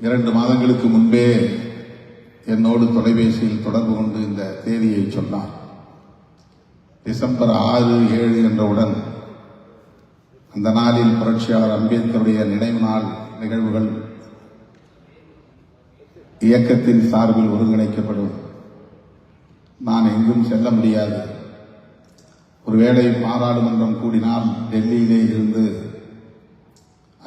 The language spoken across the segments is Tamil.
இரண்டு மாதங்களுக்கு முன்பே என்னோடு தொலைபேசியில் தொடர்பு கொண்டு இந்த தேதியை சொன்னார். டிசம்பர் ஆறு ஏழு என்றவுடன் அந்த நாளில் புரட்சியாளர் அம்பேத்கருடைய நினைவு நாள் நிகழ்வுகள் இயக்கத்தின் சார்பில் ஒருங்கிணைக்கப்படும். நான் எங்கும் செல்ல முடியாது. ஒருவேளை பாராளுமன்றம் கூடினால் டெல்லியிலே இருந்து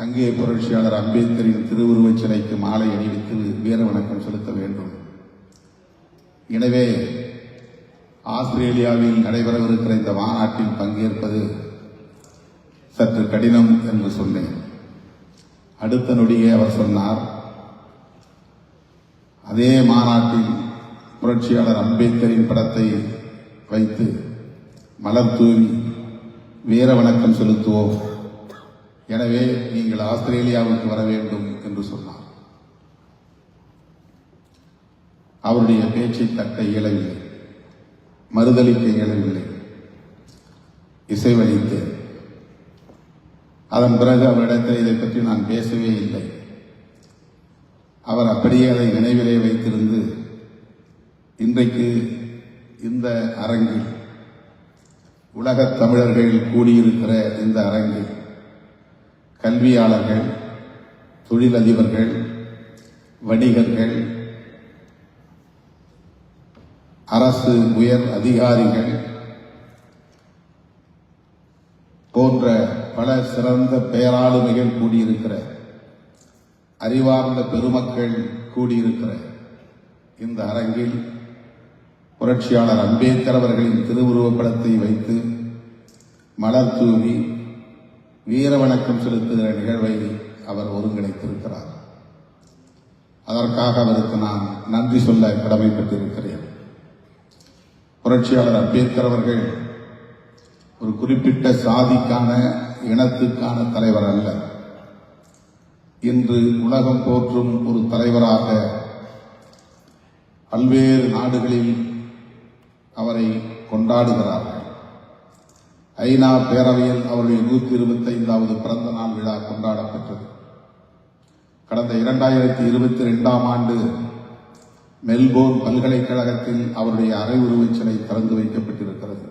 அங்கே புரட்சியாளர் அம்பேத்கரின் திருவுருவச் சிலைக்கு மாலை அணிவித்து வீர வணக்கம் செலுத்த வேண்டும். எனவே ஆஸ்திரேலியாவில் நடைபெறவிருக்கிற இந்த மாநாட்டில் பங்கேற்பது சற்று கடினம் என்று சொன்னேன். அடுத்த நொடியே அவர் சொன்னார் அதே மாநாட்டில் புரட்சியாளர் அம்பேத்கரின் படத்தை வைத்து மலர் தூவி வீர வணக்கம் செலுத்துவோம். எனவே நீங்கள் ஆஸ்திரேலியாவுக்கு வர வேண்டும் என்று சொன்னார். அவருடைய பேச்சை தட்ட இயலவில்லை. மறுதளிக்க இயலவில்லை. இசைவளித்தேன் அதன் பிறகு அவரிடத்தில் இதை பற்றி நான் பேசவே இல்லை. அவர் அப்படியே அதை நினைவிலே வைத்திருந்து இன்றைக்கு இந்த அரங்கில் உலகத் தமிழர்கள் கூடியிருக்கிற இந்த அரங்கில் கல்வியாளர்கள் தொழிலதிபர்கள் வணிகர்கள் அரசு உயர் அதிகாரிகள் போன்ற பல சிறந்த பேராளுமைகள் கூடியிருக்கிற அறிவார்ந்த பெருமக்கள் கூடியிருக்கிற இந்த அரங்கில் புரட்சியாளர் அம்பேத்கர் அவர்களின் திருவுருவப்படத்தை வைத்து மலர் தூவி வீர வணக்கம் செலுத்துகிற நிகழ்வை அவர் ஒருங்கிணைத்திருக்கிறார். அதற்காக அவருக்கு நான் நன்றி சொல்ல கடமைப்பட்டிருக்கிறேன். புரட்சியாளர் அம்பேத்கர் அவர்கள் ஒரு குறிப்பிட்ட சாதிக்கான இனத்துக்கான தலைவர் அல்ல. இன்று உலகம் போற்றும் ஒரு தலைவராக பல்வேறு நாடுகளில் அவரை கொண்டாடுகிறார்கள். ஐநா பேரவையில் அவருடைய நூற்றி இருபத்தி ஐந்தாவது பிறந்த நாள் விழா கொண்டாடப்பட்டது கடந்த இரண்டாயிரத்தி இருபத்தி ரெண்டாம் ஆண்டு மெல்போர்ன் பல்கலைக்கழகத்தில் அவருடைய அரைவுருவச் சிலை திறந்து வைக்கப்பட்டிருக்கிறது.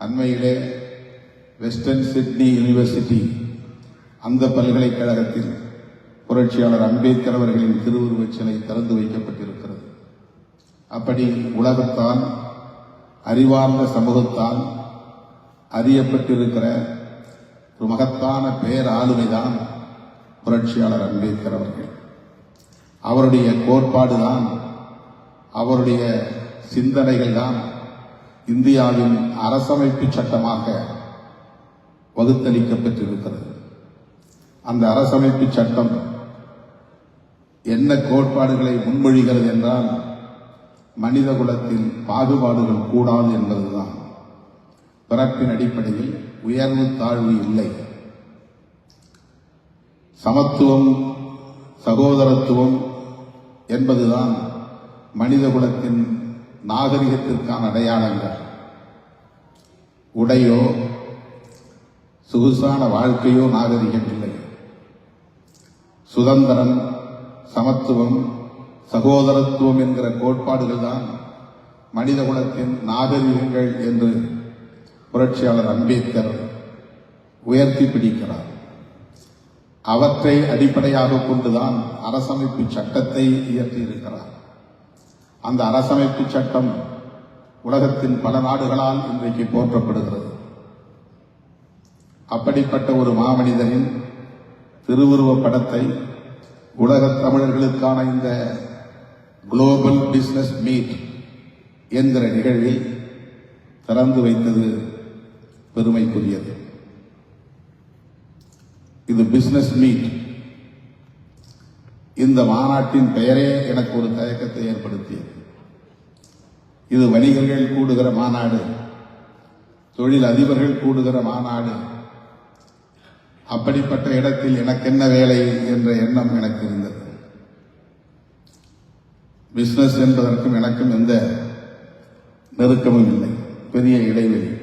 அண்மையிலே வெஸ்டர்ன் சிட்னி யூனிவர்சிட்டி அந்த பல்கலைக்கழகத்தில் புரட்சியாளர் அம்பேத்கர் அவர்களின் திருவுருவச் சிலை திறந்து வைக்கப்பட்டிருக்கிறது. அப்படி உலகத்தான் அறிவார்ந்த சமூகத்தான் அறியப்பட்டிருக்கிற ஒரு மகத்தான பேராளுமைதான் புரட்சியாளர் அம்பேத்கர் அவர்கள். அவருடைய கோட்பாடுதான் அவருடைய சிந்தனைகள் தான் இந்தியாவின் அரசமைப்பு சட்டமாக வகுத்தளிக்கப்பட்டிருக்கிறது. அந்த அரசமைப்பு சட்டம் என்ன கோட்பாடுகளை முன்மொழிகிறது என்றால் மனித குலத்தில் பாகுபாடுகள் கூடாது என்பதுதான். பிறப்பின் அடிப்படையில் உயர்வு தாழ்வு இல்லை. சமத்துவம் சகோதரத்துவம் என்பதுதான் மனித குலத்தின் நாகரிகத்திற்கான அடையாளங்கள். உடையோ சொகுசான வாழ்க்கையோ நாகரிகம் இல்லை. சுதந்திரம் சமத்துவம் சகோதரத்துவம் என்கிற கோட்பாடுகள் தான் மனித குலத்தின் நாகரிகங்கள் என்று புரட்சியாளர் அம்பேத்கர் உயர்த்தி பிடிக்கிறார். அவற்றை அடிப்படையாக கொண்டுதான் அரசமைப்பு சட்டத்தை இயற்றியிருக்கிறார். அந்த அரசமைப்பு சட்டம் உலகத்தின் பல நாடுகளால் இன்றைக்கு போற்றப்படுகிறது. அப்படிப்பட்ட ஒரு மாமனிதனின் திருவுருவப் படத்தை உலக தமிழர்களுக்கான இந்த குளோபல் பிசினஸ் மீட் என்கிற நிகழ்வில் திறந்து வைத்தது பெருமைக்குரியது இது பிசினஸ் மீட் இந்த மாநாட்டின் பெயரே எனக்கு ஒரு தயக்கத்தை ஏற்படுத்தியது. இது வணிகர்கள் கூடுகிற மாநாடு தொழில் அதிபர்கள் கூடுகிற மாநாடு. அப்படிப்பட்ட இடத்தில் எனக்கு என்ன வேலை என்ற எண்ணம் எனக்கு இருந்தது. பிசினஸ் என்பதற்கும் எனக்கும் எந்த நெருக்கமும் இல்லை. பெரிய இடைவெளி.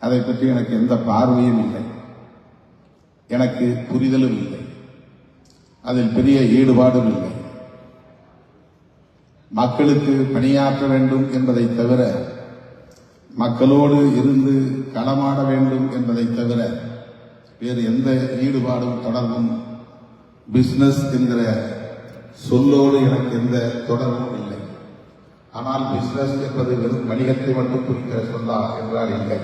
அதை பற்றி எனக்கு எந்த பார்வையும் இல்லை. எனக்கு புரிதலும் இல்லை. அதில் பெரிய ஈடுபாடும் இல்லை. மக்களுக்கு பணியாற்ற வேண்டும் என்பதை தவிர மக்களோடு இருந்து களமாட வேண்டும் என்பதை தவிர வேறு எந்த ஈடுபாடும் தொடர்பும் பிஸ்னஸ் என்கிற சொல்லோடு எனக்கு எந்த தொடர்பும் இல்லை. ஆனால் பிஸ்னஸ் என்பது வெறும் வணிகத்தை மட்டும் குறிக்கிற சொல்லா என்றால் இல்லை.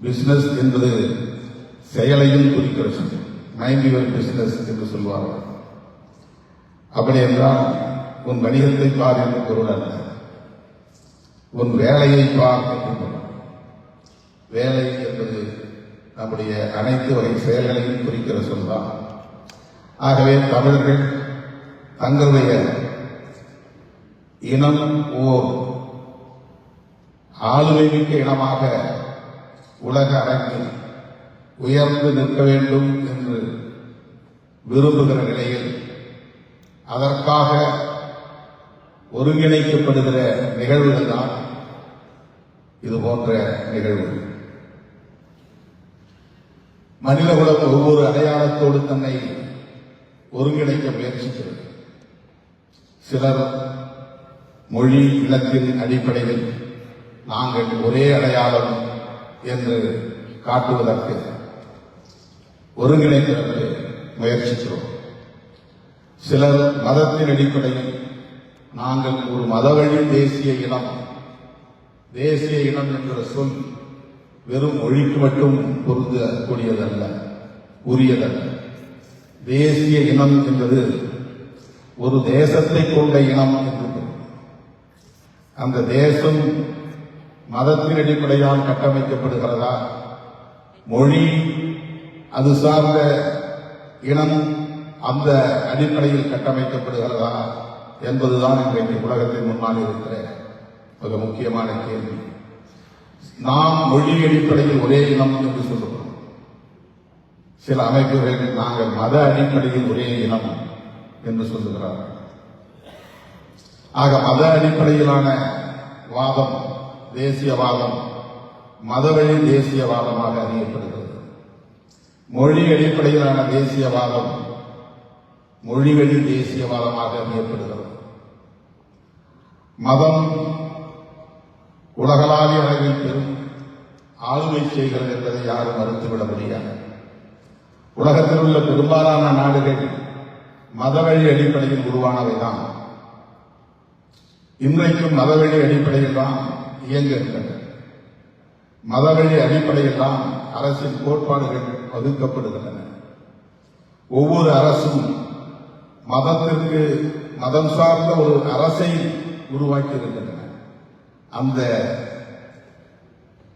பிசினஸ் என்பது செயலையும் குறிக்கிற சொல் மைண்ட் யுவர் பிசினஸ் என்று சொல்வார்கள். அப்படி என்றால் உன் வணிகத்தை பார் என்று பொருள் அல்ல. உன் வேலையை பார் என்று பொருள். வேலை என்பது நம்முடைய அனைத்து வகை செயல்களையும் குறிக்கிற சொல்தான் ஆகவே தமிழர்கள் தங்களுடைய இனம் ஓர் ஆளுமை மிக்க இனமாக உலக அரங்கில் உயர்ந்து நிற்க வேண்டும் என்று விரும்புகிற நிலையில் அதற்காக ஒருங்கிணைக்கப்படுகிற நிகழ்வுகள் தான் இது போன்ற நிகழ்வுகள். மனிதகுலம் ஒவ்வொரு அடையாளத்தோடு தன்னை ஒருங்கிணைக்க முயற்சிக்கிறது. சிலர் மொழி இனத்தின் அடிப்படையில் நாங்கள் ஒரே அடையாளம் என்று காட்டுவதற்கு ஒருங்கிணைப்பதற்கு முயற்சிக்கிறோம். சிலர் மதத்தின் அடிப்படையில் நாங்கள் ஒரு மதவழி தேசிய இனம். தேசிய இனம் என்ற சொல் வெறும் மொழிக்கு மட்டும் பொருந்தக்கூடியதல்ல உரியதல்ல. தேசிய இனம் என்பது ஒரு தேசத்தை கொண்ட இனம் என்று அந்த தேசம் மதத்தின் அடிப்படையால் கட்டமைக்கப்படுகிறதா? மொழி அது சார்ந்த இனம் அந்த அடிப்படையில் கட்டமைக்கப்படுகிறதா என்பதுதான் இன்றைக்கு உலகத்தின் முன்னால் இருக்கிற மிக முக்கியமான கேள்வி. நாம் மொழி அடிப்படையில் ஒரே இனம் என்று சொல்லுகிறோம். சில அமைப்புகள் நாங்கள் மத அடிப்படையில் ஒரே இனம் என்று சொல்லுகிறார்கள். ஆக மத அடிப்படையிலான வாதம் தேசியவாதம் மதவழி தேசியவாதமாக அறியப்படுகிறது. மொழி அடிப்படையிலான தேசியவாதம் மொழிவழி தேசியவாதமாக அறியப்படுகிறது. மதம் உலகளாவிய அளவில் பெரும் ஆளுமை செய்கிறது என்பதை யாரும் மறுத்துவிட முடியாது. உலகத்தில் உள்ள பெரும்பாலான நாடுகள் மதவழி அடிப்படையில் உருவானவை தான் இன்றைக்கும் மதவழி அடிப்படையில் தான் இயங்குகின்றன. மதவழி அடிப்படையில் தான் அரசின் கோட்பாடுகள் வகுக்கப்படுகின்றன ஒவ்வொரு அரசும் மதத்திற்கு மதம் சார்ந்த ஒரு அரசை உருவாக்கி இருக்கின்றன அந்த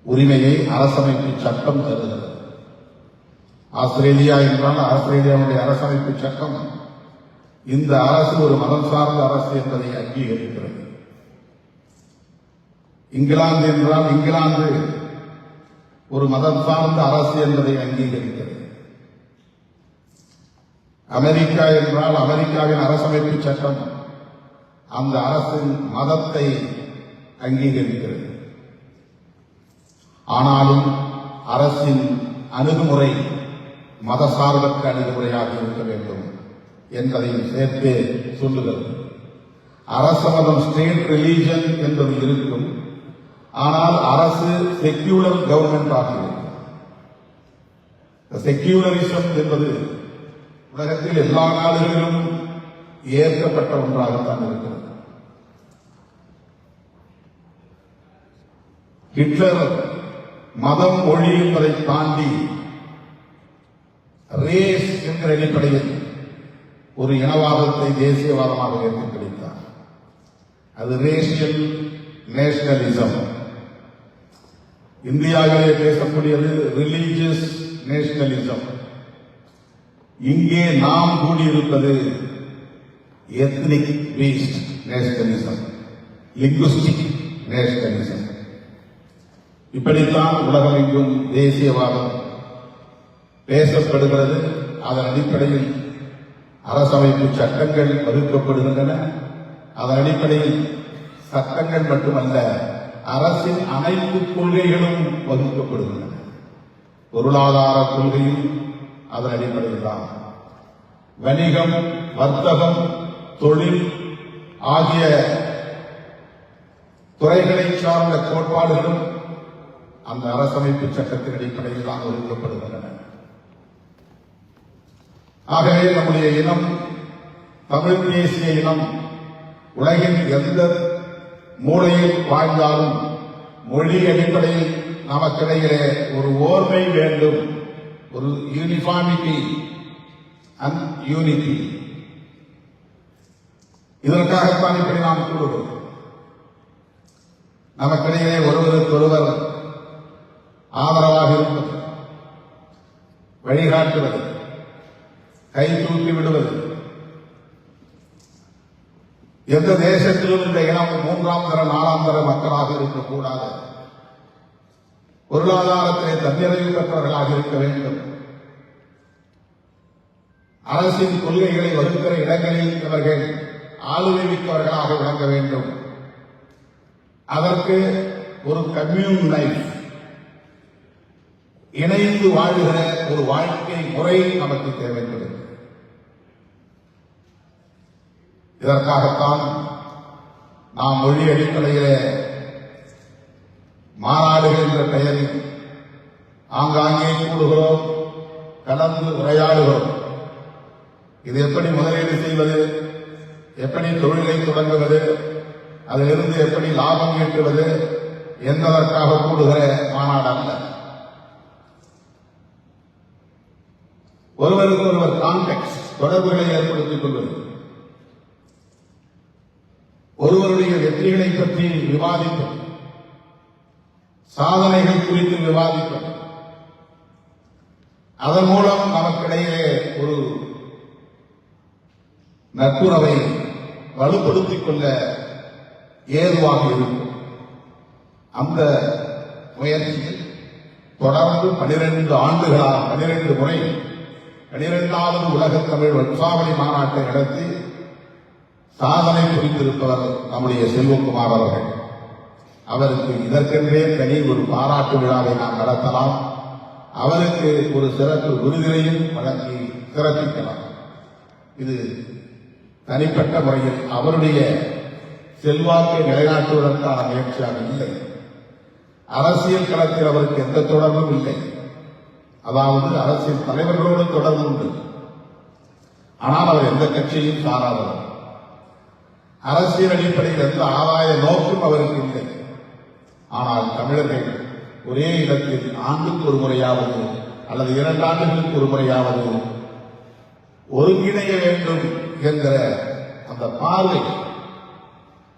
உரிமையை அரசமைப்பு சட்டம் தருகிறது. ஆஸ்திரேலியா என்றால் ஆஸ்திரேலியாவுடைய அரசமைப்பு சட்டம் இந்த அரசு ஒரு மதம் சார்ந்த அரசு என்பதை அங்கீகரிக்கிறது. இங்கிலாந்து என்றால் இங்கிலாந்து ஒரு மதம் சார்ந்த அரசு என்பதை அங்கீகரிக்கிறது அமெரிக்கா என்றால் அமெரிக்காவின் அரசமைப்பு சட்டம் அந்த அரசின் மதத்தை அங்கீகரிக்கிறது. ஆனாலும் அரசின் அணுகுமுறை மதசார்பற்ற அணுகுமுறையாக இருக்க வேண்டும் என்பதையும் சேர்த்து சொல்லுகிறது. அரச மதம் ஸ்டேட் ரிலீஜன் என்பது இருக்கும். ஆனால் அரசு செக்யூலர் கவர்மெண்ட் ஆகிறது செக்யூலரிசம் என்பது உலகத்தில் எல்லா நாடுகளிலும் ஏற்கப்பட்ட ஒன்றாகத்தான் இருக்கிறது. ஹிட்லர் மதம் மொழி என்பதை தாண்டி ரேஸ் என்கிற அடிப்படையில் ஒரு இனவாதத்தை தேசியவாதமாக ஏற்றுக்கொண்டார் அது ரேஷியல் நேஷனலிசம் இந்தியாவிலே பேசக்கூடியது ரிலீஜியஸ் நேஷனலிசம் இங்கே நாம் கூடியிருப்பது ethnic based nationalism linguistic nationalism இப்படித்தான் உலகமெங்கும் தேசியவாதம் பேசப்படுகிறது. அதன் அடிப்படையில் அரசமைப்பு சட்டங்கள் வகுக்கப்படுகின்றன அதன் அடிப்படையில் சட்டங்கள் மட்டுமல்ல அரசின் அனைத்து கொள்கைகளும் வகுக்கப்படுகின்றன. பொருளாதார கொள்கையும் அதன் அடிப்படையில் தான். வணிகம் வர்த்தகம் தொழில் ஆகிய துறைகளை சார்ந்த கோட்பாடுகளும் அந்த அரசமைப்பு சட்டத்தின் அடிப்படையில் தான் ஒதுக்கப்படுகின்றன. ஆகவே நம்முடைய இனம் தமிழ் தேசிய இனம் உலகின் எந்த மூளையில் வாழ்ந்தாலும் மொழி அடிப்படையில் நமக்கிடையிலே ஒரு ஓர்மை வேண்டும். ஒரு யூனிஃபார்மிட்டி அண்ட் யூனிட்டி இதற்காகத்தான் இப்படி நாம் கூறுவோம் நமக்கிடையே ஒருவருக்கு ஒருவர் ஆதரவாக இருப்பது வழிகாட்டுவது கை தூக்கி விடுவது எந்த தேசத்திலும் இந்த இனம் மூன்றாம் தர நாலாம் தர மக்களாக இருக்கக்கூடாது. பொருளாதாரத்திலே தன்னிறைவு பெற்றவர்களாக இருக்க வேண்டும். அரசின் கொள்கைகளை வகுக்கிற இடங்களில் இவர்கள் ஆளுமை மிக்கவர்களாக விளங்க வேண்டும். அதற்கு ஒரு கம்யூன் லைஃப் இணைந்து வாழுகிற ஒரு வாழ்க்கை முறை நமக்கு தேவைப்படுகிறது. இதற்காகத்தான் நாம் மொழி அடிப்படையிலே மாநாடுகள் என்ற பெயரில் ஆங்காங்கே கூடுகிறோம் கலந்து உரையாடுகிறோம். இது எப்படி முதலீடு செய்வது எப்படி தொழிலை தொடங்குவது அதிலிருந்து எப்படி லாபம் ஈட்டுவது என்பதற்காக கூடுகிற மாநாடு அல்ல ஒருவருக்கு ஒருவர் கான்டெக்ட் தொடர்புகளை ஏற்படுத்திக் கொள்வது. ஒருவருடைய வெற்றிகளை பற்றி விவாதிப்பது சாதனைகள் குறித்து விவாதிப்பது அதன் மூலம் நமக்கிடையே ஒரு நட்புறவை வலுப்படுத்திக் கொள்ள ஏதுவாக இருக்கும். அந்த முயற்சியில் தொடர்ந்து பனிரெண்டு ஆண்டுகளாக பனிரெண்டு முறை பனிரெண்டாவது உலக தமிழ் வம்சாவளி மாநாட்டை நடத்தி சாதனை புரிந்திருப்பவர் நம்முடைய செல்வகுமார் அவர்கள். அவருக்கு இதற்கென்றே தனி ஒரு பாராட்டு விழாவை நாம் நடத்தலாம். அவருக்கு ஒரு சிறப்பு விருதினையும் வழங்கி சிறப்பிக்கலாம். இது தனிப்பட்ட முறையில் அவருடைய செல்வாக்கை நிலைநாட்டுவதற்கான முயற்சியாக இல்லை. அரசியல் களத்தில் அவருக்கு எந்த தொடர்பும் இல்லை. அதாவது அரசியல் தலைவர்களோடு தொடர்பு உண்டு. ஆனால் அவர் எந்த கட்சியும் சாராதவர். அரசியல் அடிப்படையில் எந்த ஆதாய நோக்கும் அவருக்கு இல்லை. ஆனால் தமிழர்கள் ஒரே இடத்தில் ஆண்டுக்கு ஒரு முறையாவது அல்லது இரண்டு ஆண்டுகளுக்கு ஒரு முறையாவது ஒருங்கிணைய வேண்டும் என்கிற அந்த பார்வை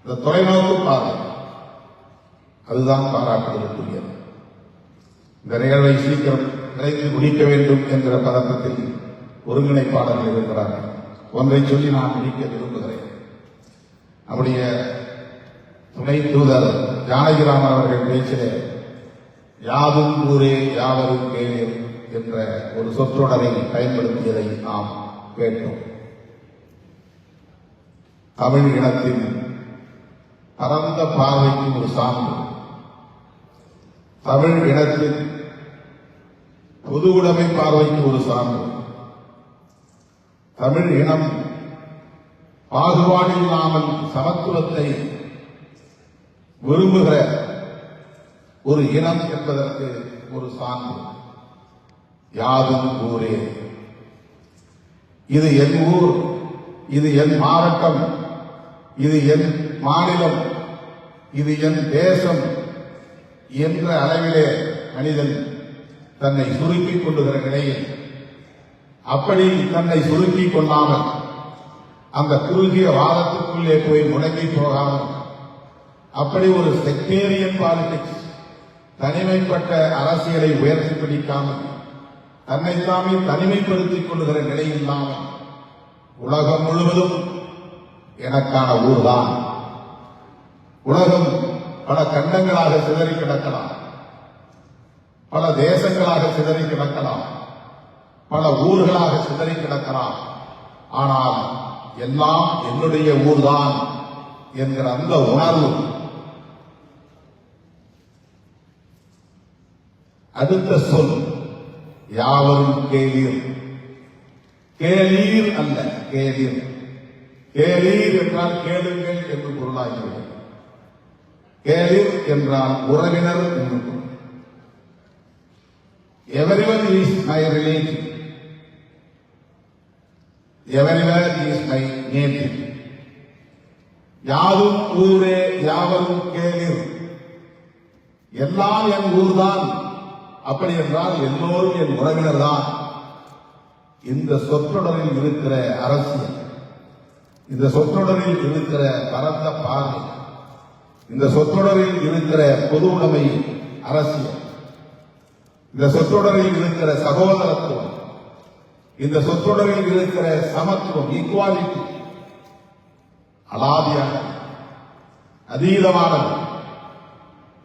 இந்த தொலைநோக்கு பார்வை அதுதான் பாராட்டுதலுக்குரியது. இந்த நிகழ்வை சீக்கிரம் விரைந்து முடிக்க வேண்டும் என்கிற பதக்கத்தில் ஒருங்கிணைப்பாளர்கள் இருக்கிறார்கள். ஒன்றை சொல்லி நான் முடிக்க விரும்புகிறேன். நம்முடைய துணை தூதர் ஜானகிராமன் அவர்கள் பேச்சிலே யாதும் ஊரே யாவரும் கேளீர் என்ற ஒரு சொற்றொடரை பயன்படுத்தியதை நாம் கேட்டோம். தமிழ் இனத்தின் பரந்த பார்வைக்கு ஒரு சான்று. தமிழ் இனத்தின் பொது உடைமை பார்வைக்கு ஒரு சான்று. தமிழ் இனம் பாகுபாடு இல்லாமல் சமத்துவத்தை விரும்புகிற ஒரு இனம் என்பதற்கு ஒரு சான்று. யாதும் ஊரே. இது என் ஊர் இது என் மாவட்டம் இது என் மாநிலம் இது என் தேசம் என்ற அளவிலே மனிதன் தன்னை சுருக்கிக் கொள்ளுகிற நிலையில் அப்படி தன்னை சுருக்கிக் கொள்ளாமல் அந்த குறுகிய வாதத்துக்குள்ளே போய் முடங்கி போகாமல் அப்படி ஒரு செக்டேரியன் பாலிடிக்ஸ் தனிமைப்பட்ட அரசியலை உயர்த்தி பிடிக்காமல் தன்னைத்தாமே தனிமைப்படுத்திக் கொள்ளுகிற நிலை இல்லாமல் உலகம் முழுவதும் எனக்கான ஊர்தான். உலகம் பல கண்டங்களாக சிதறி கிடக்கலாம். பல தேசங்களாக சிதறி கிடக்கலாம். பல ஊர்களாக சிதறி கிடக்கலாம். ஆனால் எல்லாம் என்னுடைய ஊர்தான் என்கிற அந்த உணர்வு. அடுத்த சொல் யாவரும் கேளீர். கேளீர் அல்ல கேளீர். கேளீர் என்றால் கேளுங்கள் என்று பொருளாகிறது கேளீர் என்றால் உறவினர் என்று பொருள். Everyone is my relative everywhere is my native யாரும் ஊரே யாவரும் கேளீர். எல்லாம் என் ஊர்தான். அப்படி என்றால் எல்லோரும் என் உறவினர் தான் இந்த சொற்றொடரில் இருக்கிற அரசியல் இந்த சொற்றொடரில் இருக்கிற பரந்த பார்வை இந்த சொற்றொடரில் இருக்கிற பொது உடைமை அரசியல் இந்த சொற்றொடரில் இருக்கிற சகோதரத்துவம் இந்த சொற்றொடரில் இருக்கிற சமத்துவம் ஈக்குவாலிட்டி அலாதியான அதீதமானது.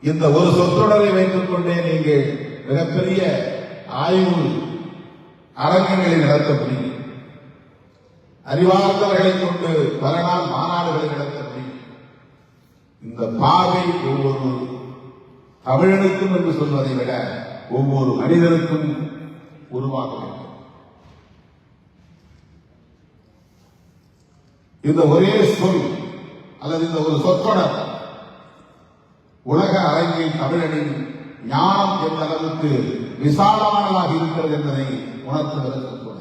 இந்த ஒரு சொற்றொடரை வைத்துக் கொண்டே நீங்கள் மிகப்பெரிய ஆய்வு அரங்கங்களை நடத்த முடியும் அறிவார்ந்தவர்களை கொண்டு பல நாள் மாநாடுகளை நடத்த முடியும் இந்த பார்வை ஒவ்வொரு தமிழனுக்கும் என்று சொல்வதை விட ஒவ்வொரு மனிதனுக்கும் உருவாக வேண்டும். இந்த ஒரே சொல் அல்லது இந்த ஒரு சொற்றொடர் உலக அரங்கில் தமிழனின் ஞானம் என்ற அளவுக்கு விசாலமானதாக இருக்கிறது என்பதை உணர்த்துகிறது கூட.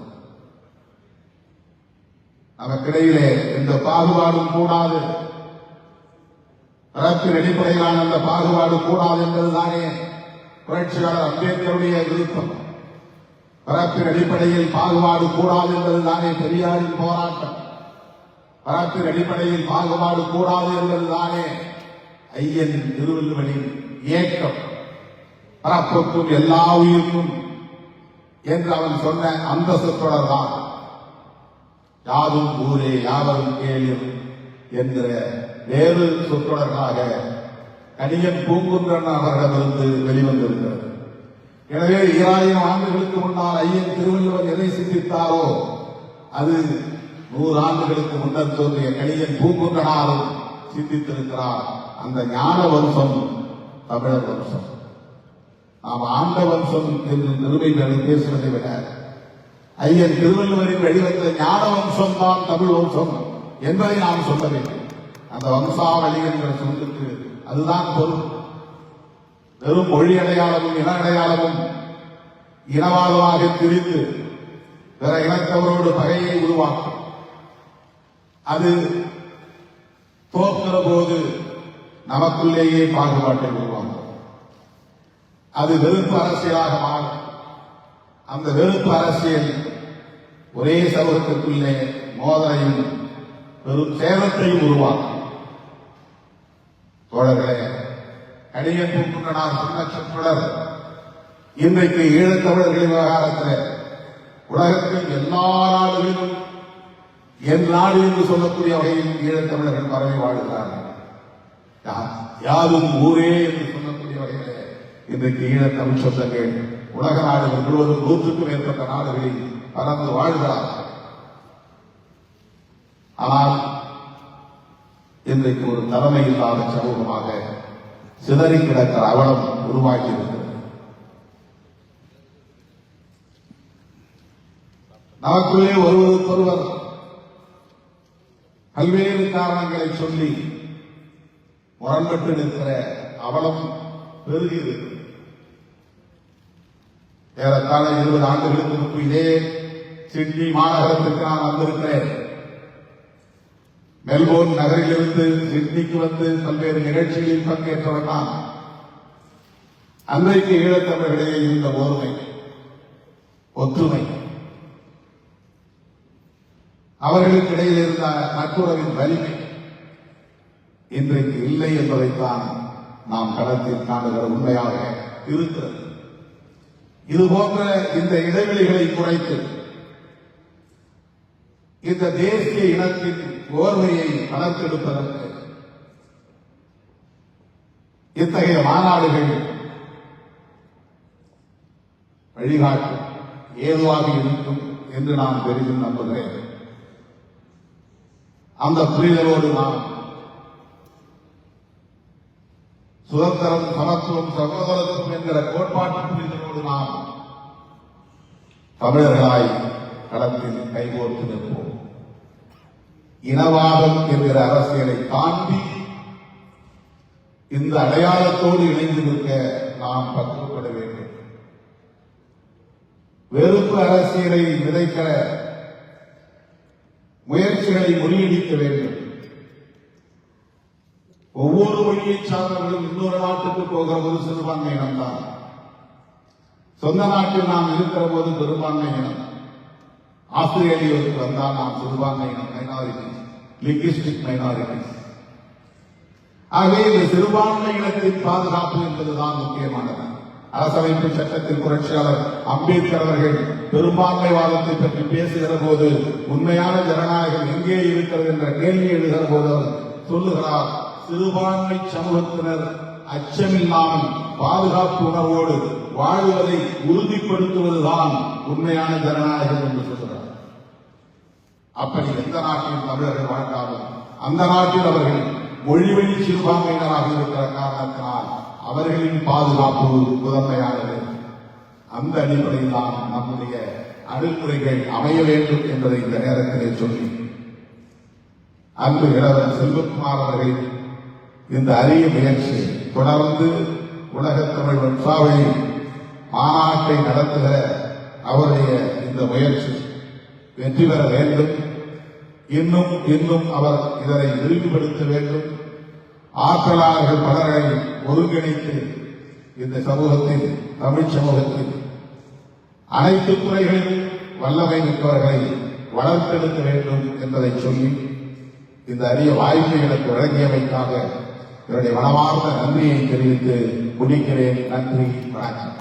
நமக்கிடையிலே எந்த பாகுபாடும் கூடாது. பிறப்பின் அடிப்படையிலான அந்த பாகுபாடு கூடாது என்பதுதானே புரட்சியாளர் அம்பேத்கருடைய விருப்பம். பிறப்பின் அடிப்படையில் பாகுபாடு கூடாது என்பதுதானே பெரியாரின் போராட்டம். பரப்பின் அடிப்படையில் பாகுபாடு கூடாது என்பதுதானே ஐயன் திருவள்ளுவனின் இயக்கம் பரப்புக்கும் எல்லா உயிருக்கும் என்று அவன் சொன்ன அந்த சொற்றொடர்தான் யாரும் ஊரே யாவரும் கேளும் என்கிற வேறு சொற்றொடர்களாக கணியன் பூங்குன்றன் அவர்களிடமிருந்து வெளிவந்திருக்கிறது. எனவே ஈராயிரம் ஆண்டுகளுக்கு முன்னால் ஐயன் திருவள்ளுவர் எதை சிந்தித்தாரோ அது நூறு ஆண்டுகளுக்கு முன்னர் தோன்றிய கணியன் பூங்குன்றனாரும் சிந்தித்திருக்கிறார். அந்த ஞான வம்சம் தமிழர் வம்சம். நாம் ஆண்ட வம்சம் என்று நிறுவனங்களை பேசுவதை விட ஐயன் திருவள்ளுவரின் வெளிவந்த ஞான வம்சம் தான் தமிழ் வம்சம் என்பதை நாம் சொல்ல வேண்டும். அந்த வம்சாவளி என்ற சொல்லுக்கு அதுதான் பொருள். வெறும் மொழி அடையாளமும் இன அடையாளமும் இனவாதமாக திரிந்து பிற இனத்தவரோடு பகையை உருவாக்கும். அது தோற்கிற போது நமக்குள்ளேயே பாகுபாட்டை உருவாகும் அது வெறுப்பு அரசியலாக மாறும் அந்த வெறுப்பு அரசியல் ஒரே சமூகத்திற்குள்ளே மோதலையும் பெரும் சேதத்தையும் உருவாக்கும். தோழர்களே கடிகன் பூக்குண்டனார் சொன்ன சொற்றொடர் இன்றைக்கு ஈழத்தமிழர்களின் விவகாரத்தில் உலகத்தில் எல்லா நாடுகளிலும் என் நாடு என்று சொல்லக்கூடிய வகையில் ஈழத்தமிழர்கள் பரவி வாழ்கிறார்கள். யாரும் ஊரே என்று சொல்லக்கூடிய வகையில் இன்றைக்கு ஈழத்தமிழ் சொந்தங்கள் உலக நாடுகள் முழுவதும் நூற்றுக்கும் மேற்பட்ட நாடுகளில் பறந்து வாழ்கிறார்கள். ஆனால் இன்றைக்கு ஒரு தலைமை இல்லாத சமூகமாக சிதறி கிடக்கிற அவலம் உருவாகி இருக்கிறது நமக்குள்ளே ஒருவருக்கொருவர் பல்வேறு காரணங்களை சொல்லி முரண்பட்டு நிற்கிற அவலம் பெருகிறது ஏறத்தாழ இருபது ஆண்டுகளுக்கு முன்பு இதே சிட்னி மாநகரத்திற்கு நான் வந்திருக்கிறேன் மெல்போர்ன் நகரிலிருந்து சிட்னிக்கு வந்து பல்வேறு நிகழ்ச்சிகளில் பங்கேற்றவர் நான். அன்றைக்கு ஈழத்தமிழர்களிடையே இருந்த ஓர்மை ஒற்றுமை. அவர்களுக்கு இடையில் இருந்த நட்புறவின் வலிமை இன்றைக்கு இல்லை என்பதைத்தான் நாம் களத்தில் காணுகிற உண்மையாக இருக்கிறது. இது போன்ற இந்த இடைவெளிகளை குறைத்து இந்த தேசிய இனத்தின் ஓர்மையை வளர்த்தெடுப்பதற்கு இத்தகைய மாநாடுகள் வழிகாட்டும் ஏதுவாக இருக்கும் என்று நான் பெரிதும் நம்புகிறேன். அந்த புரிதலோடு நாம் சுதந்திரம் சமத்துவம் சகோதரத்துவம் என்கிற கோட்பாட்டு புரிதலோடு நாம் தமிழர்களாய் களத்தில் கைகோர்த்து நிற்போம். இனவாதம் என்கிற அரசியலை தாண்டி இந்த அடையாளத்தோடு இணைந்து நிற்க நாம் பக்குவப்பட வேண்டும். வெறுப்பு அரசியலை விதைக்க முயற்சிகளை முறியடிக்க வேண்டும். ஒவ்வொரு மொழியை சார்ந்தவர்களும் இன்னொரு நாட்டுக்கு போகிற போது சிறுபான்மை இனம்தான் சொந்த நாட்டில் நாம் இருக்கிற போது பெரும்பான்மை இனம். ஆஸ்திரேலியாவுக்கு வந்தால் நாம் சிறுபான்மை இனம் மைனாரிட்டி லிங்கிஸ்டிக் மைனாரிட்டி ஆகவே இந்த சிறுபான்மை இனத்தின் பாதுகாப்பு என்பதுதான் முக்கியமானது. அரசமைப்பு சட்டத்தின் புரட்சியாளர் அம்பேத்கர் அவர்கள் பெரும்பான்மைவாதத்தை பற்றி பேசுகிற போது உண்மையான ஜனநாயகம் எங்கே இருக்கிறது என்ற கேள்வி எழுகிற போது அவர் சொல்லுகிறார் சிறுபான்மை சமூகத்தினர் அச்சமில்லாமல் பாதுகாப்பு உணர்வோடு வாழ்வதை உறுதிப்படுத்துவதுதான் உண்மையான ஜனநாயகம் என்று சொல்கிறார். அப்படி எந்த நாட்டில் தமிழர்கள் வாழ்ந்தாலும் அந்த நாட்டில் அவர்கள் மொழிவழி சிறுபான்மையினராக இருக்கிற காரணத்தினால் அவர்களின் பாதுகாப்பு முதன்மையானது. அந்த அடிப்படையில் தான் நம்முடைய அணுகுமுறைகள் அமைய வேண்டும் என்பதை இந்த நேரத்திலே சொல்லி அன்பு இளவரசர் செல்வகுமார் அவர்கள் இந்த அரிய முயற்சி தொடர்ந்து உலகத்தமிழ் தமிழ் மாநாட்டை நடத்துகிற அவருடைய இந்த முயற்சி வெற்றி பெற வேண்டும். இன்னும் இன்னும் அவர் இதனை விரிவுபடுத்த வேண்டும். ஆற்றலாளர்கள் பலரை ஒருங்கிணைத்து இந்த சமூகத்தில் தமிழ் சமூகத்தில் அனைத்து துறைகளில் வல்லமை மிக்கவர்களை வளர்த்தெடுக்க வேண்டும் என்பதை சொல்லி இந்த அரிய வாய்ப்பை எனக்கு வழங்கியமைக்காக என்னுடைய மனமார்ந்த நன்றியை தெரிவித்து முடிக்கிறேன். நன்றி வணக்கம்.